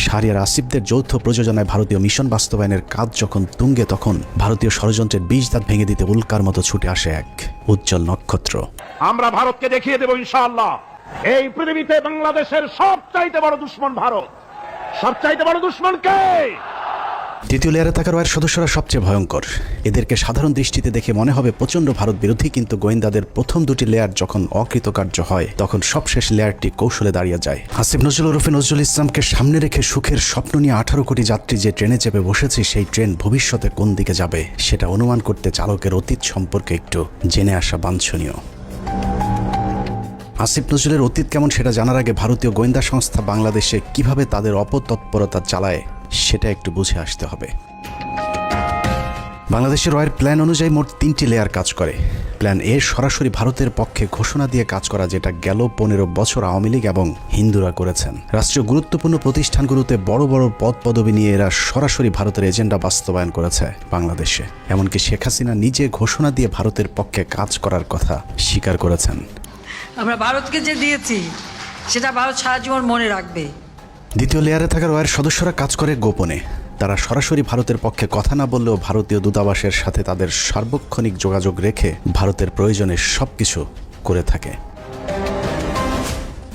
শাহরিয়ার আসিফদের যৌথ প্রযোজনায় ভারতীয় মিশন বাস্তবায়নের কাজ যখন তুঙ্গে, তখন ভারতীয় ষড়যন্ত্রের বীজ দাঁত ভেঙে দিতে উল্কার মতো ছুটে আসে এক উজ্জ্বল নক্ষত্র। আমরা ভারতকে দেখিয়ে দেব ইনশাআল্লাহ। এই পৃথিবীতে বাংলাদেশের সবচাইতে বড় দুশ্মন ভারত। সবচাইতে বড় দুশ্মন কে? তৃতীয় লেয়ারে থাকা রয়ের সদস্যরা সবচেয়ে ভয়ঙ্কর। এদেরকে সাধারণ দৃষ্টিতে দেখে মনে হবে প্রচণ্ড ভারত বিরোধী, কিন্তু গোয়েন্দাদের প্রথম দুটি লেয়ার যখন অকৃতকার্য হয়, তখন সবশেষ লেয়ারটি কৌশলে দাঁড়িয়ে যায়। হাসিফ নজরুল ওরফে নজরুল ইসলামকে সামনে রেখে সুখের স্বপ্ন নিয়ে আঠারো কোটি যাত্রী যে ট্রেনে চেপে বসেছে, সেই ট্রেন ভবিষ্যতে কোন দিকে যাবে, সেটা অনুমান করতে চালকের অতীত সম্পর্কে একটু জেনে আসা বাঞ্ছনীয়। আসিফ নজরুলের অতীত কেমন সেটা জানার আগে ভারতীয় গোয়েন্দা সংস্থা বাংলাদেশে কীভাবে তাদের অপতৎপরতা চালায় সেটা একটু বুঝে আসতে হবে। বাংলাদেশের রয়ের প্ল্যান অনুযায়ী মোট তিনটি লেয়ার কাজ করে। প্ল্যান এ সরাসরি ভারতের পক্ষে ঘোষণা দিয়ে কাজ করা যেটা গেল পনেরো বছর আওয়ামী লীগ এবং হিন্দুরা করেছেন। রাষ্ট্রীয় গুরুত্বপূর্ণ প্রতিষ্ঠানগুলোতে বড় বড় পদ পদবি নিয়ে এরা সরাসরি ভারতের এজেন্ডা বাস্তবায়ন করেছে বাংলাদেশে। এমনকি শেখ হাসিনা নিজে ঘোষণা দিয়ে ভারতের পক্ষে কাজ করার কথা স্বীকার করেছেন। আমরা ভারতকে যে দিয়েছি, সেটা ভারত সারা জীবন মনে রাখবে। দ্বিতীয় লেয়ারে থাকা রয়ের সদস্যরা কাজ করে গোপনে। তারা সরাসরি ভারতের পক্ষে কথা না বললেও ভারতীয় দূতাবাসের সাথে তাদের সার্বক্ষণিক যোগাযোগ রেখে ভারতের প্রয়োজনে সব কিছু করে থাকে।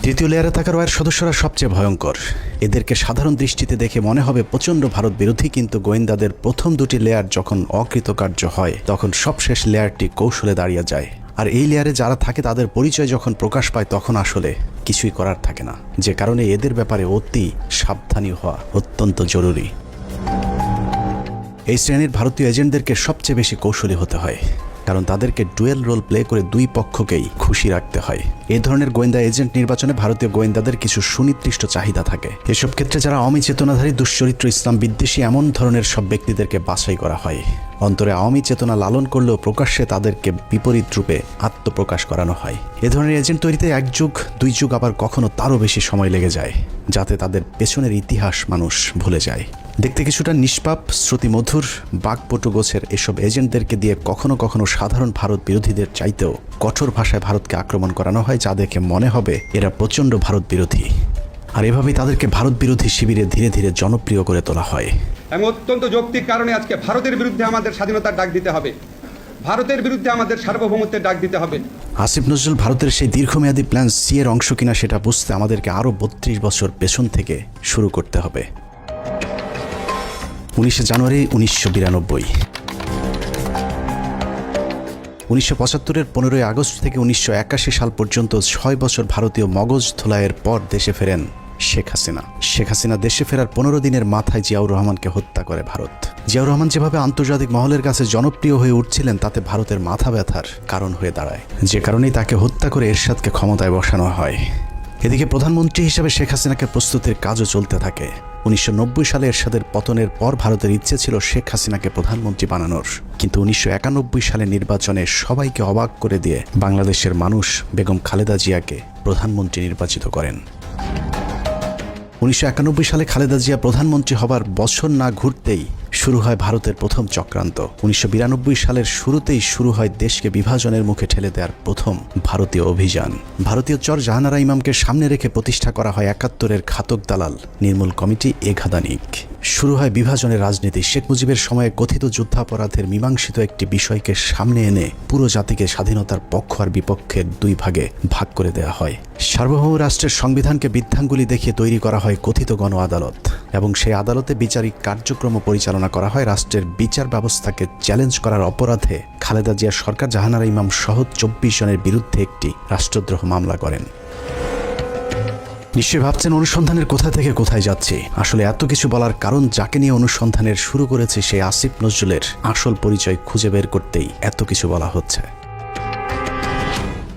তৃতীয় লেয়ারে থাকা রয়ের সদস্যরা সবচেয়ে ভয়ঙ্কর। এদেরকে সাধারণ দৃষ্টিতে দেখে মনে হবে প্রচণ্ড ভারত বিরোধী, কিন্তু গোয়েন্দাদের প্রথম দুটি লেয়ার যখন অকৃতকার্য হয়, তখন সবশেষ লেয়ারটি কৌশলে দাঁড়িয়ে যায়। আর এই লেয়ারে যারা থাকে, তাদের পরিচয় যখন প্রকাশ পায়, তখন আসলে কিছুই করার থাকে না। যে কারণে এদের ব্যাপারে অতি সাবধানী হওয়া অত্যন্ত জরুরি। এই শ্রেণির ভারতীয় এজেন্টদেরকে সবচেয়ে বেশি কৌশলী হতে হয়। কারণ তাদেরকে ডুয়েল রোল প্লে করে দুই পক্ষকেই খুশি রাখতে হয়। এ ধরনের গোয়েন্দা এজেন্ট নির্বাচনে ভারতীয় গোয়েন্দাদের কিছু সুনির্দিষ্ট চাহিদা থাকে। এসব ক্ষেত্রে যারা আওয়ামী চেতনাধারী, দুশ্চরিত্র, ইসলাম বিদ্বেষী এমন ধরনের সব ব্যক্তিদেরকে বাছাই করা হয়। অন্তরে আওয়ামী চেতনা লালন করলেও প্রকাশ্যে তাদেরকে বিপরীত রূপে আত্মপ্রকাশ করানো হয়। এ ধরনের এজেন্ট তৈরিতে এক যুগ, দুই যুগ আবার কখনো তারও বেশি সময় লেগে যায়, যাতে তাদের পেছনের ইতিহাস মানুষ ভুলে যায়। দেখতে কিছুটা নিষ্পাপ শ্রুতিমধুর বাকপটু গোছের এসব এজেন্টদেরকে দিয়ে কখনো কখনো সাধারণ ভারত বিরোধীদের চাইতেও কঠোর ভাষায় ভারতকে আক্রমণ করানো হয় যা দেখে মনে হবে এরা প্রচণ্ড ভারত বিরোধী। আর এভাবেই তাদেরকে ভারত বিরোধী শিবিরে ধীরে ধীরে জনপ্রিয় করে তোলা হয়। এবং অত্যন্ত যৌক্তিক কারণে আজকে ভারতের বিরুদ্ধে আমাদের স্বাধীনতার ডাক দিতে হবে। ভারতের বিরুদ্ধে আমাদের সার্বভৌমত্বের ডাক দিতে হবে। আসিফ নজরুল ভারতের সেই দীর্ঘমেয়াদী প্ল্যান সি এর অংশ কিনা সেটা বুঝতে আমাদেরকে আরও বত্রিশ বছর পেছন থেকে শুরু করতে হবে। উনিশে জানুয়ারি উনিশশো বিরানব্বই। উনিশশো পঁচাত্তরের পনেরোই আগস্ট থেকে উনিশশো একাশি সাল পর্যন্ত ছয় বছর ভারতীয় মগজ ধোলাইয়ের পর দেশে ফেরেন শেখ হাসিনা। শেখ হাসিনা দেশে ফেরার পনেরো দিনের মাথায় জিয়াউর রহমানকে হত্যা করে ভারত। জিয়াউর রহমান যেভাবে আন্তর্জাতিক মহলের কাছে জনপ্রিয় হয়ে উঠছিলেন, তাতে ভারতের মাথা ব্যথার কারণ হয়ে দাঁড়ায়। যে কারণেই তাকে হত্যা করে এরশাদকে ক্ষমতায় বসানো হয়। এদিকে প্রধানমন্ত্রী হিসেবে শেখ হাসিনাকে প্রস্তুতির কাজও চলতে থাকে। উনিশশো নব্বই সালে এরশাদের পতনের পর ভারতের ইচ্ছে ছিল শেখ হাসিনাকে প্রধানমন্ত্রী বানানোর। কিন্তু উনিশশো একানব্বই সালে নির্বাচনে সবাইকে অবাক করে দিয়ে বাংলাদেশের মানুষ বেগম খালেদা জিয়াকে প্রধানমন্ত্রী নির্বাচিত করেন। উনিশশো একানব্বই সালে খালেদা জিয়া প্রধানমন্ত্রী হবার বছর না ঘুরতেই শুরু হয় ভারতের প্রথম চক্রান্ত। উনিশশো বিরানব্বই সালের শুরুতেই শুরু হয় দেশকে বিভাজনের মুখে ঠেলে দেওয়ার প্রথম ভারতীয় অভিযান। ভারতীয় চর জাহানারা ইমামকে সামনে রেখে প্রতিষ্ঠা করা হয় একাত্তরের ঘাতক দালাল, নির্মূল কমিটি এঘাদানিক শুরু হয় বিভাজনের রাজনীতি। শেখ মুজিবের সময়ে কথিত যুদ্ধাপরাধের মীমাংসিত একটি বিষয়কে সামনে এনে পুরো জাতিকে স্বাধীনতার পক্ষ আর বিপক্ষের দুই ভাগে ভাগ করে দেওয়া হয়। সার্বভৌম রাষ্ট্রের সংবিধানকে বৃদ্ধাঙ্গুলি দেখিয়ে তৈরি করা হয় কথিত গণ আদালত এবং সেই আদালতে বিচারিক কার্যক্রম পরিচালনা করা হয় রাষ্ট্রের বিচার ব্যবস্থাকে চ্যালেঞ্জ করার অপরাধে খালেদা জিয়া সরকার জাহানারা ইমাম সহ চব্বিশ জনের বিরুদ্ধে একটি রাষ্ট্রদ্রোহ মামলা করেন। নিশ্চয়ই ভাবছেন অনুসন্ধানের কোথা থেকে কোথায় যাচ্ছে। আসলে এত কিছু বলার কারণ যাকে নিয়ে অনুসন্ধানের শুরু করেছে সেই আসিফ নজরুলের আসল পরিচয় খুঁজে বের করতেই এত কিছু বলা হচ্ছে।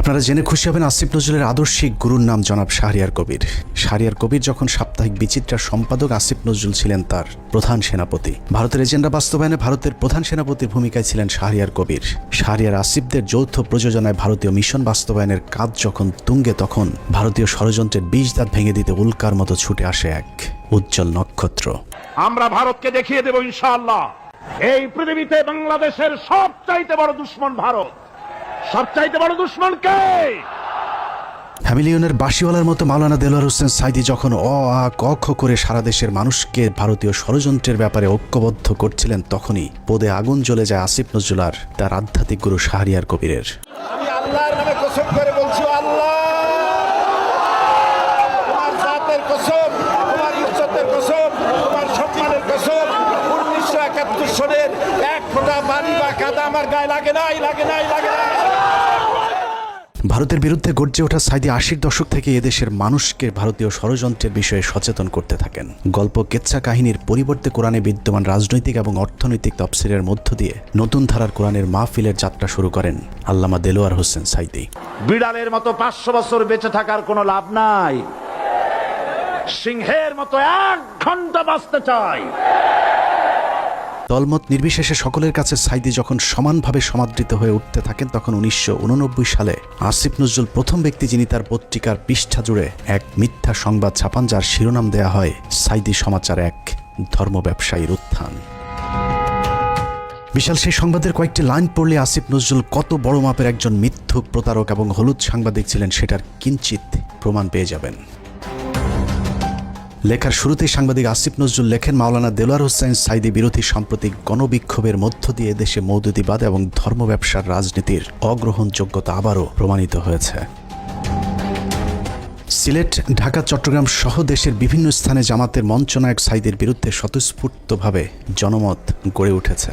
আপনারা জেনে খুশি হবেন আসিফ নজরুলের আদর্শিক গুরুর নাম জনাব শাহরিয়ার কবির। শাহরিয়ার কবির যখন সাপ্তাহিক বিচিত্রার সম্পাদক আসিফ নজরুল ছিলেন তার প্রধান সেনাপতি। ভারতের এজেন্ডা বাস্তবায়নে ভারতের প্রধান সেনাপতির ভূমিকায় ছিলেন শাহরিয়ার কবির। শাহরিয়ার আসিফদের যৌথ প্রযোজনায় ভারতীয় মিশন বাস্তবায়নের কাজ যখন তুঙ্গে তখন ভারতীয় ষড়যন্ত্রের বীজ দাঁত ভেঙে দিতে উল্কার মতো ছুটে আসে এক উজ্জ্বল নক্ষত্র। আমরা ভারতকে দেখিয়ে দেব ইনশাআল্লাহ। এই পৃথিবীতে বাংলাদেশের সবচাইতে বড় দুশ্মন ভারত। সবচাইতে বড় দুশ্মন কে? ফ্যামিলিয়নের বাসিওয়ালার মতো মাওলানা দেলোয়ার হোসেন সাইদি যখন অ আ ক খ করে সারা দেশের মানুষকে ভারতীয় ষড়যন্ত্রের ব্যাপারে ঐক্যবদ্ধ করছিলেন তখনই পদে আগুন জ্বলে যায় আসিফ নজরুল আর তার আধ্যাত্মিক গুরু শাহরিয়ার কবিরের। আমি আল্লাহর নামে কসম করে বলছি আল্লাহ! তোমার জাতের কসম তোমার ইজ্জতের কসম তোমার সম্মানের কসম উনিশশো একাত্তর সনের এক ফোঁটা পানি বা কাদা আমার গায়ে লাগে নাই লাগে নাই লাগে নাই। ভারতের বিরুদ্ধে গর্জে ওঠা সাইদি আশির দশক থেকে এদেশের মানুষকে ভারতীয় ষড়যন্ত্রের বিষয়ে সচেতন করতে থাকেন। গল্প কেচ্ছা কাহিনীর পরিবর্তে কোরআনে বিদ্যমান রাজনৈতিক এবং অর্থনৈতিক তফসিলের মধ্য দিয়ে নতুন ধারার কোরআনের মাহফিলের যাত্রা শুরু করেন আল্লামা দেলোয়ার হোসেন সাইদি। বিড়ালের মতো পাঁচশো বছর বেঁচে থাকার কোনো লাভ নাই। সিংহের মতো এক ঘণ্টা বাঁচতে চাই। দলমত নির্বিশেষে সকলের কাছে সাইদি যখন সমানভাবে সমাদৃত হয়ে উঠতে থাকেন, তখন উনিশশো উননব্বই সালে আসিফ নজরুল প্রথম ব্যক্তি যিনি তার পত্রিকার পৃষ্ঠা জুড়ে এক মিথ্যা সংবাদ ছাপান, যার শিরোনাম দেয়া হয়, সাইদি সমাচার এক ধর্ম ব্যবসায়ীর উত্থান। বিশাল সেই সংবাদের কয়েকটি লাইন পড়লে আসিফ নজরুল কত বড় মাপের একজন মিথ্যুক প্রতারক এবং হলুদ সাংবাদিক ছিলেন, সেটার কিঞ্চিত প্রমাণ পেয়ে যাবেন। লেখার শুরুতেই সাংবাদিক আসিফ নজরুল লেখেন, মাওলানা দেলোয়ার হোসেন সাইদি বিরোধী সাম্প্রতিক গণবিক্ষোভের মধ্য দিয়ে দেশে মৌদুদিবাদ এবং ধর্ম ব্যবসার রাজনীতির অগ্রহণযোগ্যতা আবারও প্রমাণিত হয়েছে। সিলেট, ঢাকা, চট্টগ্রাম সহ দেশের বিভিন্ন স্থানে জামাতের মঞ্চনায়ক সাইদের বিরুদ্ধে স্বতঃস্ফূর্তভাবে জনমত গড়ে উঠেছে।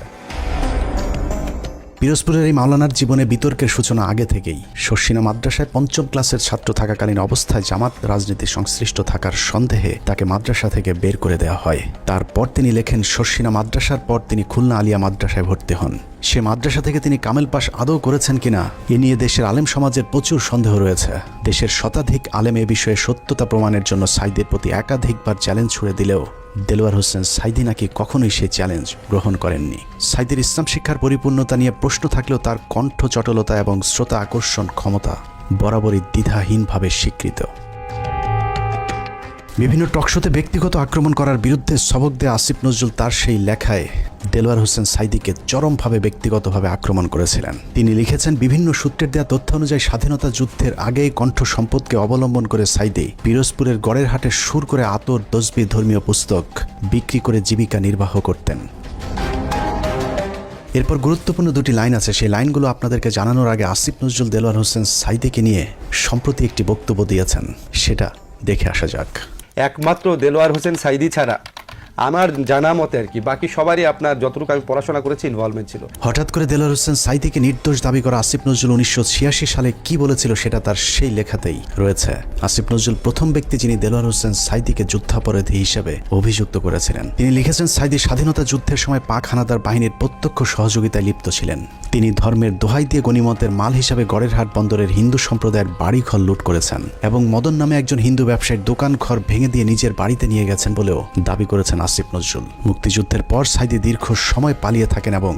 পিরোজপুরের এই মাওলানার জীবনে বিতর্কের সূচনা আগে থেকেই। শর্ষিনা মাদ্রাসায় পঞ্চম ক্লাসের ছাত্র থাকাকালীন অবস্থায় জামাত রাজনীতি সংশ্লিষ্ট থাকার সন্দেহে তাকে মাদ্রাসা থেকে বের করে দেওয়া হয়। তারপর তিনি লেখেন, শর্ষিনা মাদ্রাসার পর তিনি খুলনা আলিয়া মাদ্রাসায় ভর্তি হন। সে মাদ্রাসা থেকে তিনি কামেল পাশ আদৌ করেছেন কিনা, এ নিয়ে দেশের আলেম সমাজের প্রচুর সন্দেহ রয়েছে। দেশের শতাধিক আলেম এ বিষয়ে সত্যতা প্রমাণের জন্য সাইদের প্রতি একাধিকবার চ্যালেঞ্জ ছুড়ে দিলেও দেলোয়ার হোসেন সাইদি নাকি কখনোই সেই চ্যালেঞ্জ গ্রহণ করেননি। সাইদের ইসলাম শিক্ষার পরিপূর্ণতা নিয়ে প্রশ্ন থাকলেও তার কণ্ঠ চটলতা এবং শ্রোতা আকর্ষণ ক্ষমতা বরাবরই দ্বিধাহীনভাবে স্বীকৃত। বিভিন্ন টকশোতে ব্যক্তিগত আক্রমণ করার বিরুদ্ধে সবক দেয়া আসিফ নজরুল তার সেই লেখায় দেলোয়ার হোসেন সাইদিকে চরমভাবে ব্যক্তিগতভাবে আক্রমণ করেছিলেন। তিনি লিখেছেন, বিভিন্ন সূত্রের দেওয়া তথ্য অনুযায়ী স্বাধীনতা যুদ্ধের আগেই কণ্ঠ সম্পদকে অবলম্বন করে সাইদি পিরোজপুরের গড়ের হাটে সুর করে আতর, তসবি, ধর্মীয় পুস্তক বিক্রি করে জীবিকা নির্বাহ করতেন। এরপর গুরুত্বপূর্ণ দুটি লাইন আছে। সেই লাইনগুলো আপনাদেরকে জানানোর আগে আসিফ নজরুল দেলোয়ার হোসেন সাইদিকে নিয়ে সম্প্রতি একটি বক্তব্য দিয়েছেন। সেটা দেখে আসা যাক। একমাত্র দেলোয়ার হোসেন সাইদি ছাড়া আমার জানা মতে আর কি, বাকি সবারই আপনার যতটুকু আমি পড়াশোনা করেছি ইনভলভমেন্ট ছিল। হঠাৎ করে দেলোয়ার হোসেন সাইদিকে নির্দোষ দাবি করা আসিফ নজরুল উনিশশো ছিয়াশি সালে কি বলেছিল সেটা তার সেই লেখাতেই রয়েছে। আসিফ নজরুল প্রথম ব্যক্তি যিনি দেলোয়ার হোসেন সাইদিকে যুদ্ধাপরাধী হিসেবে অভিযুক্ত করেছিলেন। তিনি লিখেছেন, সাইদি স্বাধীনতা যুদ্ধের সময় পাক হানাদার বাহিনীর প্রত্যক্ষ সহযোগিতায় লিপ্ত ছিলেন। তিনি ধর্মের দোহাই দিয়ে গণিমতের মাল হিসাবে গড়েরহাট বন্দরের হিন্দু সম্প্রদায়ের বাড়িঘর লুট করেছেন এবং মদন নামে একজন হিন্দু ব্যবসায়ীর দোকান ঘর ভেঙে দিয়ে নিজের বাড়িতে নিয়ে গেছেন বলেও দাবি করেছেন আসিফ নজরুল। মুক্তিযুদ্ধের পর সাইদি দীর্ঘ সময় পালিয়ে থাকেন এবং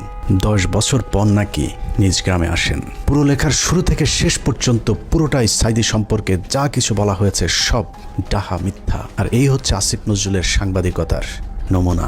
দশ বছর পর নাকি নিজ গ্রামে আসেন। পুরো লেখার শুরু থেকে শেষ পর্যন্ত পুরোটাই সাইদি সম্পর্কে যা কিছু বলা হয়েছে সব ডাহা মিথ্যা। আর এই হচ্ছে আসিফ নজরুলের সাংবাদিকতার নমুনা।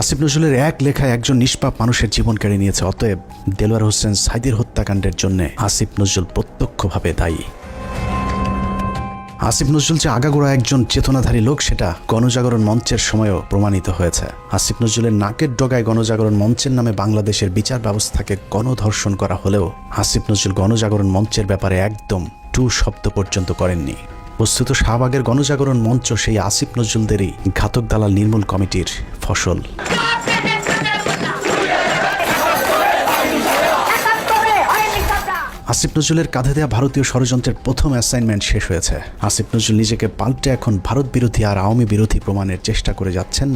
আসিফ নজরুলের এক লেখায় একজন নিষ্পাপ মানুষের জীবন কেড়ে নিয়েছে, অতএব দেলোয়ার হোসেন সাইদির হত্যাকাণ্ডের জন্য আসিফ নজরুল প্রত্যক্ষভাবে দায়ী। আসিফ নজরুল যে আগাগোড়া একজন চেতনাধারী লোক, সেটা গণজাগরণ মঞ্চের সময়ও প্রমাণিত হয়েছে। আসিফ নজরুলের নাকের ডগায় গণজাগরণ মঞ্চের নামে বাংলাদেশের বিচার ব্যবস্থাকে গণধর্ষণ করা হলেও আসিফ নজরুল গণজাগরণ মঞ্চের ব্যাপারে একদম টু শব্দ পর্যন্ত করেননি। বস্তুত শাহবাগের গণজাগরণ মঞ্চ সেই আসিফ নজরুলদেরই ঘাতক দালাল নির্মূল কমিটির ফসল। আসিফ নজরুলের কাঁধে দেওয়া ভারতীয় ষড়যন্ত্রের প্রথম অ্যাসাইনমেন্ট শেষ হয়েছে। আসিফ নজরুল নিজেকে পাল্টে এখন ভারত বিরোধী আর আওয়ামী বিরোধী প্রমাণের চেষ্টা করে যাচ্ছেন।